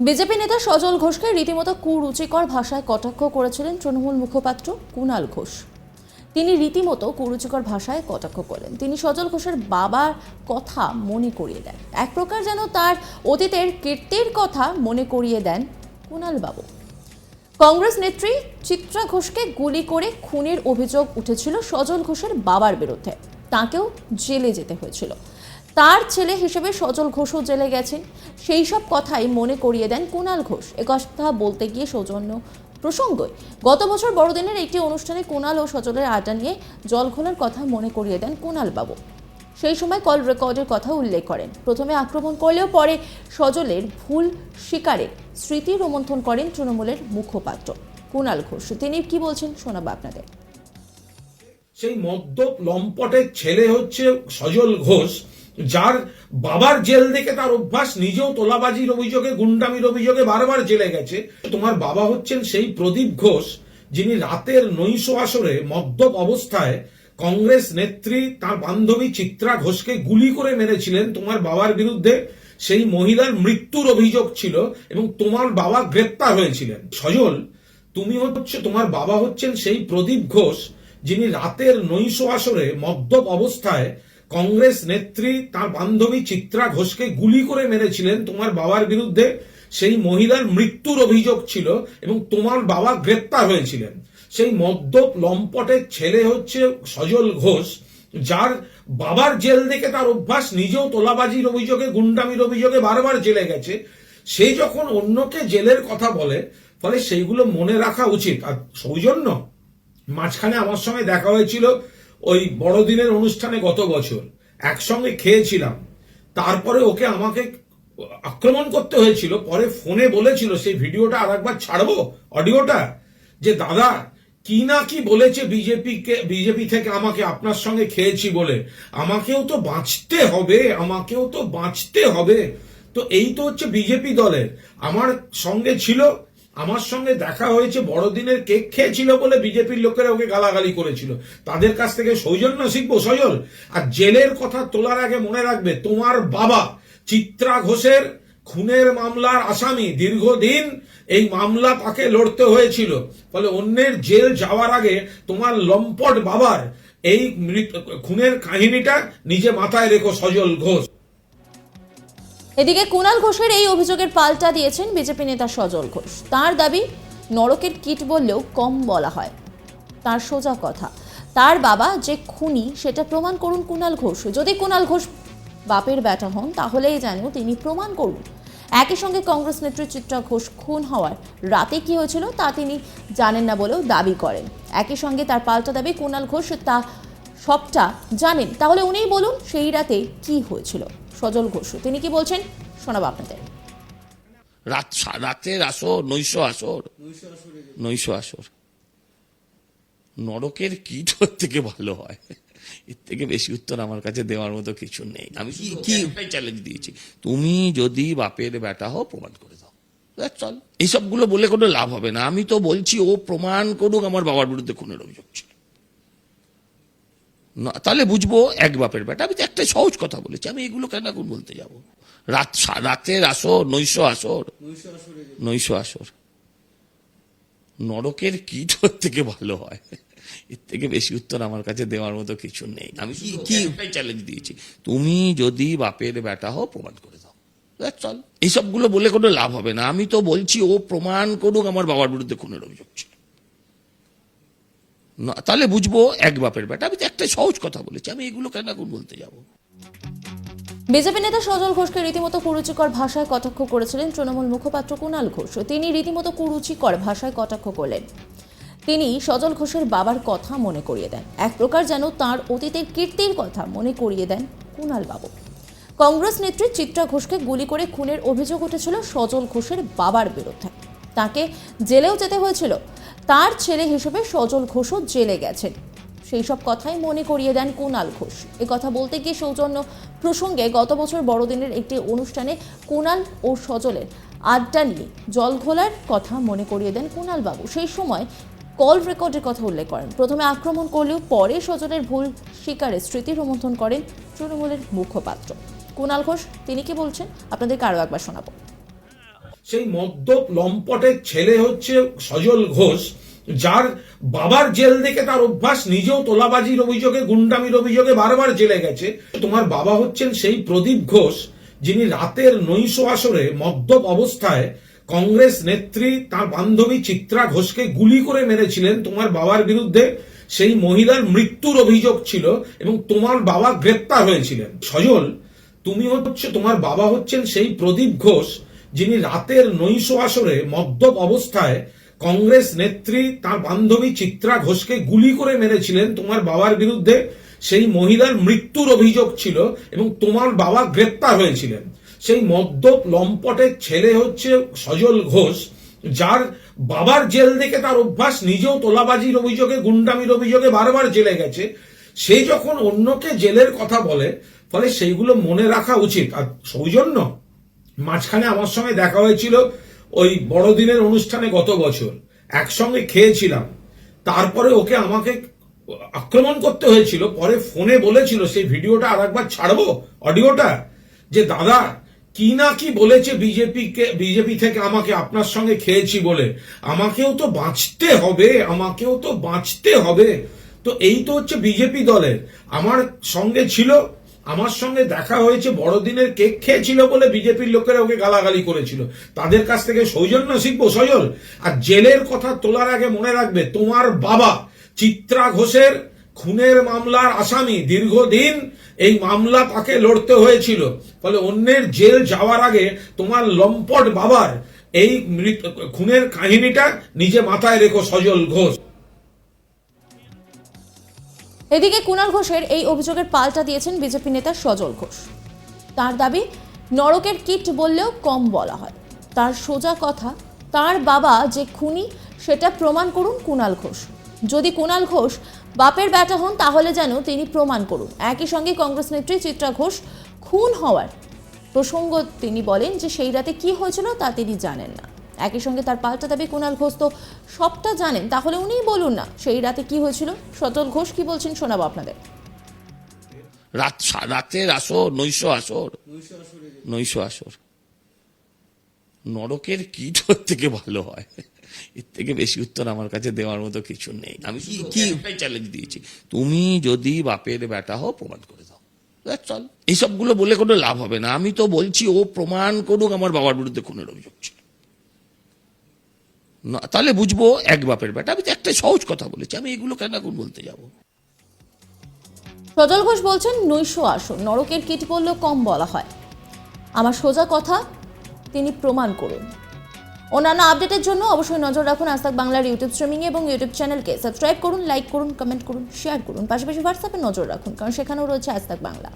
BJP নেতা সজল ঘোষকে রীতিমতো কুরুচিকর ভাষায় কটাক্ষ করেছিলেন তৃণমূল মুখপাত্র কুণাল ঘোষ। তিনি রীতিমতো কুরুচিকর ভাষায় কটাক্ষ করলেন। তিনি সজল ঘোষের বাবার কথা মনে করিয়ে দেন। এক প্রকার যেন তার অতীতের কীর্তির কথা মনে করিয়ে দেন কুণাল বাবু কংগ্রেস নেত্রী চিত্রা ঘোষকে গুলি করে খুনের অভিযোগ উঠেছিল সজল ঘোষের বাবার বিরুদ্ধে। তাকেও জেলে যেতে হয়েছিল। তার ছেলে হিসেবে সজল ঘোষও জেলে গেছেন সেই সব কথাই মনে করিয়ে দেন কুণাল ঘোষ। একথা বলতে গিয়ে সৌজন্য প্রসঙ্গই, গত বছর বড়দিনের একটি অনুষ্ঠানে কুণাল ও সজলের আড্ডা নিয়ে জল খোলার কথা মনে করিয়ে দেন কুণাল বাবু সেই সময় কল রেকর্ডের কথা উল্লেখ করেন। প্রথমে আক্রমণ করলেও পরে সজলের ভুল শিকারে স্মৃতি রোমন্থন করেন তৃণমূলের মুখপাত্র কুণাল ঘোষ। তিনি কি বলছেন শোনাবো আপনাদের। সেই মদ্যপ লম্পটের ছেলে হচ্ছে সজল ঘোষ। যার বাবার জেল দেখে তার অভ্যাস, নিজেও তোলাবাজির অভিযোগে, গুন্ডামির অভিযোগে বারবার জেলে গেছে। তোমার বাবা হচ্ছেন সেই প্রদীপ ঘোষ, যিনি রাতের নৈশ আসরে মদ্যপ অবস্থায় কংগ্রেস নেত্রী, তার বান্ধবী চিত্রা ঘোষকে গুলি করে মেরেছিলেন। তোমার বাবার বিরুদ্ধে সেই মহিলার মৃত্যুর অভিযোগ ছিল এবং তোমার বাবা গ্রেপ্তার হয়েছিলেন। সজল, তুমি হচ্ছে, তোমার বাবা হচ্ছেন সেই প্রদীপ ঘোষ, যিনি রাতের নৈশ আসরে মদ্যপ অবস্থায় কংগ্রেস নেত্রী তার বান্ধবী চিত্রা ঘোষকে গুলি করে মেরেছিলেন। তোমার বাবার বিরুদ্ধে সেই মহিলার মৃত্যুর অভিযোগ ছিল এবং তোমার বাবা গ্রেপ্তার হয়েছিলেন। সেই মদ্যপ লম্পটের ছেলে হচ্ছে সজল ঘোষ, যার বাবার জেল দেখে তার অভ্যাস নিজেও তোলাবাজির অভিযোগে, গুন্ডামির অভিযোগে বারবার জেলে গেছে। সে যখন অন্যকে জেলের কথা বলে, ফলে সেইগুলো মনে রাখা উচিত। আর সৌজন্য, মাঝখানে আমার সঙ্গে দেখা হয়েছিল ওই বড়দিনের অনুষ্ঠানে গত বছর একসঙ্গে খেয়েছিলাম। তারপরে ওকে আমাকে আক্রমণ করতে হয়েছিল, পরে ফোনে বলেছিল, সেই ভিডিওটা আর একবার ছাড়বো অডিওটা? যে, দাদা, কি না কি বলেছে বিজেপি কে বিজেপি থেকে আমাকে আপনার সঙ্গে খেয়েছি বলে। আমাকেও তো বাঁচতে হবে, আমাকেও তো বাঁচতে হবে। তো এই তো হচ্ছে বিজেপি দলের। আমার সঙ্গে ছিল আমার সঙ্গে দেখা হয়েছে, বড়দিনের কেক খেয়েছিল বলে বিজেপির লোকেরা ওকে গালাগালি করেছিল। তাদের কাছ থেকে সৌজন্য শিখব, সজল। আর জেলের কথা তোলার আগে মনে রাখবে, তোমার বাবা চিত্রা ঘোষের খুনের মামলার আসামি। দীর্ঘদিন এই মামলা তাকে লড়তে হয়েছিল। ফলে অন্যের জেল যাওয়ার আগে তোমার লম্পট বাবার এই খুনের কাহিনীটা নিজে মাথায় রেখো, সজল ঘোষ। এদিকে কুণাল ঘোষের এই অভিযোগের পাল্টা দিয়েছেন বিজেপি নেতা সজল ঘোষ। তার দাবি, নরকের কিট বললেও কম বলা হয়। তার সোজা কথা, তার বাবা যে খুনি, সেটা প্রমাণ করুন কুণাল ঘোষ। যদি কুণাল ঘোষ বাপের ব্যাটা হন, তাহলেই যেন তিনি প্রমাণ করুন। একই সঙ্গে কংগ্রেস নেত্রী চিত্রা ঘোষ খুন হওয়ার রাতে কি হয়েছিল, তা তিনি জানেন না বলেও দাবি করেন। একই সঙ্গে তার পাল্টা দাবি কুণাল ঘোষ তা সবটা জানেন। তাহলে উনিই বলুন, সেই রাতে কি হয়েছিল। সজল ঘোষ। তিনি কি বলছেন? শোনাবো আপনাদের। রাত রাতের আসর নৈশ আসর। নৈশ আসর। নরকের কীট ওর থেকে ভালো হয়। এর থেকে বেশি উত্তর আমার কাছে দেওয়ার মতো কিছু নেই। আমি কি কি চ্যালেঞ্জ দিয়েছি। তুমি যদি বাপের বেটা হও প্রমাণ করে দাও। চল এইসবগুলো বলে কোনো লাভ হবে না। আমি তো বলছি ও প্রমাণ করুক আমার বাবার বিরুদ্ধে খুনের অভিযোগ ছিল তাহলে বুঝব এক বাপের বেটা। আমি তো একটা সহজ কথা বলেছি আমি এগুলো কেন এখন বলতে যাব? রাত রাতের আসর নৈশ আসর? নৈশ আসর। নরকের কীট ওর থেকে ভালো হয়? এর থেকে বেশি উত্তর আমার কাছে দেওয়ার মতো কিছু নেই। আমি কি কি? চ্যালেঞ্জ দিয়েছি। তুমি যদি বাপের বেটা হও প্রমাণ করে দাও। চল এইসবগুলো বলে কোনো লাভ হবে না। আমি তো বলছি ও প্রমাণ করুক আমার বাবার বিরুদ্ধে খুনের অভিযোগ ছিল তাহলে বুঝব এক বাপের বেটা। আমি একটা সহজ কথা বলেছি, আমি এগুলো কেন এখন বলতে যাব? বিজেপি নেতা সজল ঘোষকে রীতিমতো কুরুচিকর ভাষায় কটাক্ষ করেছিলেন তৃণমূল মুখপাত্র কুণাল ঘোষ। তিনি রীতিমতো কুরুচিকর ভাষায় কটাক্ষ করলেন। তিনি সজল ঘোষের বাবার কথা মনে করিয়ে দেন। এক প্রকার যেন তার অতীতের কীর্তির কথা মনে করিয়ে দেন কুণাল বাবু। কংগ্রেস নেত্রী চিত্রা ঘোষকে গুলি করে খুনের অভিযোগ উঠেছিল সজল ঘোষের বাবার বিরুদ্ধে। তাকে জেলেও যেতে হয়েছিল। তার ছেলে হিসেবে সজল ঘোষও জেলে গেছেন। সেই সব কথাই মনে করিয়ে দেন কুণাল ঘোষ। এ কথা বলতে গিয়ে সৌজন্য প্রসঙ্গে গত বছর বড়দিনের একটি অনুষ্ঠানে কুণাল ও সজলের আড্ডা নিয়ে জল ঘোলার কথা মনে করিয়ে দেন কুণাল বাবু। সেই সময় কল রেকর্ডের কথা উল্লেখ করেন। প্রথমে আক্রমণ করলেও পরে সজলের ভুল শিকারে স্মৃতি রোমন্থন করেন তৃণমূলের মুখপাত্র। কুণাল ঘোষ, তিনি কি বলছেন? আপনাদেরকে আরও একবার শোনাবো। সেই মদ্যপ লম্পটের ছেলে হচ্ছে সজল ঘোষ, যার বাবার জেল দেখে তার অভ্যাস নিজেও তোলাবাজির অভিযোগে, গুন্ডামির অভিযোগে বারবার জেলে গেছে। তোমার বাবা হচ্ছেন সেই প্রদীপ ঘোষ, যিনি রাতের নৈশ আসরে মদ্যপ অবস্থায় কংগ্রেস নেত্রী তার বান্ধবী চিত্রা ঘোষকে গুলি করে মেরেছিলেন। তোমার বাবার বিরুদ্ধে সেই মহিলার মৃত্যুর অভিযোগ ছিল এবং তোমার বাবা গ্রেপ্তার হয়েছিলেন। সজল, তুমি হচ্ছে, তোমার বাবা হচ্ছেন সেই প্রদীপ ঘোষ যিনি রাতের নৈশ আসরে মদ্যপ অবস্থায় কংগ্রেস নেত্রী তার বান্ধবী চিত্রা ঘোষকে গুলি করে মেরেছিলেন, তোমার বাবার বিরুদ্ধে সেই মহিলার মৃত্যুর অভিযোগ ছিল এবং তোমার বাবা গ্রেপ্তার হয়েছিলেন। সেই মদ্যপ লম্পটের ছেলে হচ্ছে সজল ঘোষ, যার বাবার জেল দেখে তার অভ্যাস নিজেও তোলাবাজির অভিযোগে, গুন্ডামির অভিযোগে বারবার জেলে গেছে। সে যখন অন্যকে জেলের কথা বলে, ফলে সেইগুলো মনে রাখা উচিত। আর সৌজন্য মাঝখানে আমার সঙ্গে দেখা হয়েছিল ওই বড়দিনের অনুষ্ঠানে গত বছর। একসঙ্গে খেয়েছিলাম। তারপরে ওকে আমাকে আক্রমণ করতে হয়েছিল। পরে ফোনে বলেছিল, সেই ভিডিওটা আর একবার ছাড়বো অডিওটা? যে, দাদা, কি না কি বলেছে বিজেপি কে বিজেপি থেকে আমাকে, আপনার সঙ্গে খেয়েছি বলে। আমাকেও তো বাঁচতে হবে, আমাকেও তো বাঁচতে হবে। তো এই তো হচ্ছে বিজেপি দলের। আমার সঙ্গে ছিল আমার সঙ্গে দেখা হয়েছে, বড়দিনের কেক খেয়েছিল বলে বিজেপির লোকেরা ওকে গালাগালি করেছিল। তাদের কাছ থেকে সৌজন্য শিখব, সজল। আর জেলের কথা তোলার আগে মনে রাখবে, তোমার বাবা চিত্রা ঘোষের খুনের মামলার আসামি। দীর্ঘদিন এই মামলা তাকে লড়তে হয়েছিল। ফলে অন্যের জেল যাওয়ার আগে তোমার লম্পট বাবার এই খুনের কাহিনীটা নিজে মাথায় রেখো, সজল ঘোষ। এদিকে কুণাল ঘোষের এই অভিযোগের পাল্টা দিয়েছেন বিজেপি নেতা সজল ঘোষ। তার দাবি, নরকের কিট বললেও কম বলা হয়। তার সোজা কথা, তার বাবা যে খুনি, সেটা প্রমাণ করুন কুণাল ঘোষ। যদি কুণাল ঘোষ বাপের ব্যাটা হন, তাহলে যেন তিনি প্রমাণ করুন। একই সঙ্গে কংগ্রেস নেত্রী চিত্রা ঘোষ খুন হওয়ার প্রসঙ্গ তিনি বলেন যে সেই রাতে কি হয়েছিল তা তিনি জানেন না। একই সঙ্গে তার পাল্টা দাবি কুণাল ঘোষ তো সবটা জানেন তাহলে উনিই বলুন না সেই রাতে কি হয়েছিল? সজল ঘোষ কি বলছেন শোনাবো আপনাদের। রাত রাতের আসর নৈশ আসর। নৈশ আসর। নরকের কীট ওর থেকে ভালো হয়। এর থেকে বেশি উত্তর আমার কাছে দেওয়ার মতো কিছু নেই। আমি কি কি? চ্যালেঞ্জ দিয়েছি। তুমি যদি বাপের বেটা হও প্রমাণ করে দাও। All. এইসবগুলো বলে কোনো লাভ হবে না। আমি তো বলছি ও প্রমাণ করুক আমার বাবার বিরুদ্ধে খুনের অভিযোগ ছিল। তাহলে বুঝব এক বাপের বেটা আমি তো একটা সহজ কথা বলেছি, আমি এগুলো কেন এখন বলতে যাব? সজল ঘোষ বলছেন, নৈশ আসন, নরকের কিট বললেও কম বলা হয়। আমার সোজা কথা, তিনি প্রমাণ করুন। অন্যান্য আপডেটের জন্য অবশ্যই নজর রাখুন আজ বাংলার ইউটিউব স্ট্রিমিং এবং ইউটিউব চ্যানেলকে। সাবস্ক্রাইব করুন, লাইক করুন, কমেন্ট করুন, শেয়ার করুন। পাশাপাশি হোয়াটসঅ্যাপে নজর রাখুন, কারণ সেখানেও রয়েছে আজ বাংলা।